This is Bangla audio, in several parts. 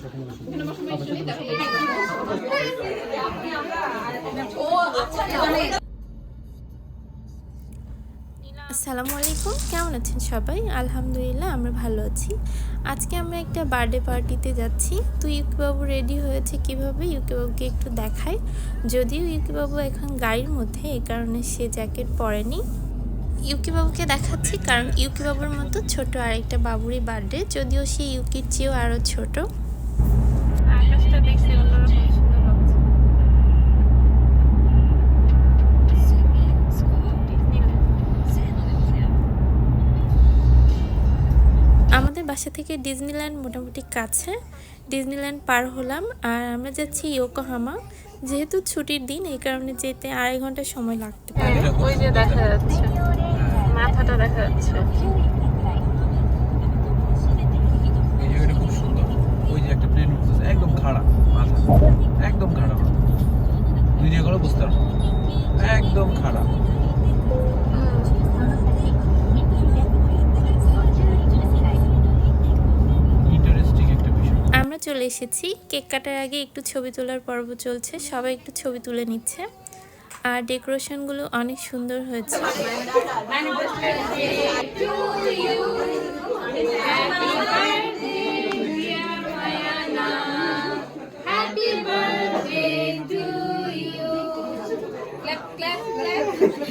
আসসালামু আলাইকুম, কেমন আছেন সবাই? আলহামদুলিল্লাহ, আমরা ভালো আছি। আজকে আমরা একটা বার্থডে পার্টিতে যাচ্ছি। তো ইউকিবাবু রেডি হয়েছে কীভাবে? ইউকিবাবুকে একটু দেখাই। যদিও ইউকিবাবু এখন গাড়ির মধ্যে, এ কারণে সে জ্যাকেট পরেনি। ইউকিবাবুকে দেখাচ্ছি, কারণ ইউকিবাবুর মতো ছোট আরেকটা বাবুরই বার্থডে। যদিও সে ইউকির চেয়েও আরও ছোটো। আকাশটা দেখছি অন্যরকম সুন্দর লাগছে। আমাদের বাসা থেকে ডিজনিল্যান্ড মোটামুটি কাছে। ডিজনিল্যান্ড পার হলাম আর আমরা যাচ্ছি ইয়োকোহামা। যেহেতু ছুটির দিন এই কারণে যেতে আড়াই ঘণ্টা সময় লাগতে পারে। ওই যে দেখা যাচ্ছে। মাথাটা দেখা যাচ্ছে। করে বুঝতে পারব। একদম বিষয়। আমরা চলে এসেছি। কেক কাটার আগে একটু ছবি তোলার পর্ব চলছে। সবাই একটু ছবি তুলে নিচ্ছে। আর ডেকোরেশনগুলো অনেক সুন্দর হয়েছে।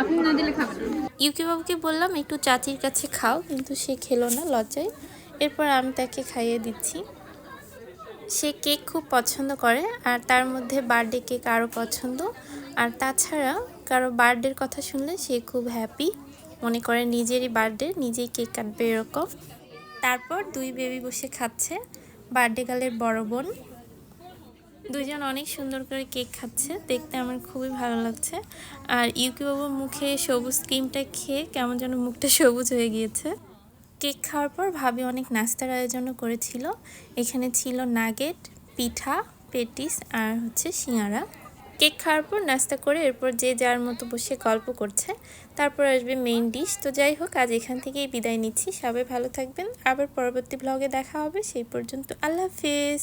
আপনি না দিলে ইউকি বাবুকে বললাম, একটু চাচির কাছে খাও, কিন্তু সে খেলো না লজ্জায়। এরপর আমি তাকে খাইয়ে দিচ্ছি। সে কেক খুব পছন্দ করে, আর তার মধ্যে বার্থডে কেক আরও পছন্দ। আর তাছাড়া কারও বার্থডের কথা শুনলে সে খুব হ্যাপি মনে করে নিজেরই বার্থডে, নিজেই কেক কাটবে এরকম। তারপর দুই বেবি বসে খাচ্ছে, বার্থডে গালের বড় বোন। দুজন অনেক সুন্দর করে কেক খাচ্ছে, দেখতে আমার খুবই ভালো লাগছে। আর ইউকি বাবুর মুখে সবুজ ক্রিমটা খেয়ে কেমন যেন মুখটা সবুজ হয়ে গিয়েছে। কেক খাওয়ার পর ভাবি অনেক নাস্তার আয়োজনও করেছিল। এখানে ছিল নাগেট, পিঠা, পেটিস আর হচ্ছে সিঙ্গারা। কেক খাওয়ার পর নাস্তা করে এরপর যে যার মতো বসে গল্প করছে। তারপর আসবে মেইন ডিশ তো যাই হোক, আজ এখান থেকেই বিদায় নিচ্ছি। সবাই ভালো থাকবেন। আবার পরবর্তী ব্লগে দেখা হবে। সেই পর্যন্ত আল্লাহ হাফিজ।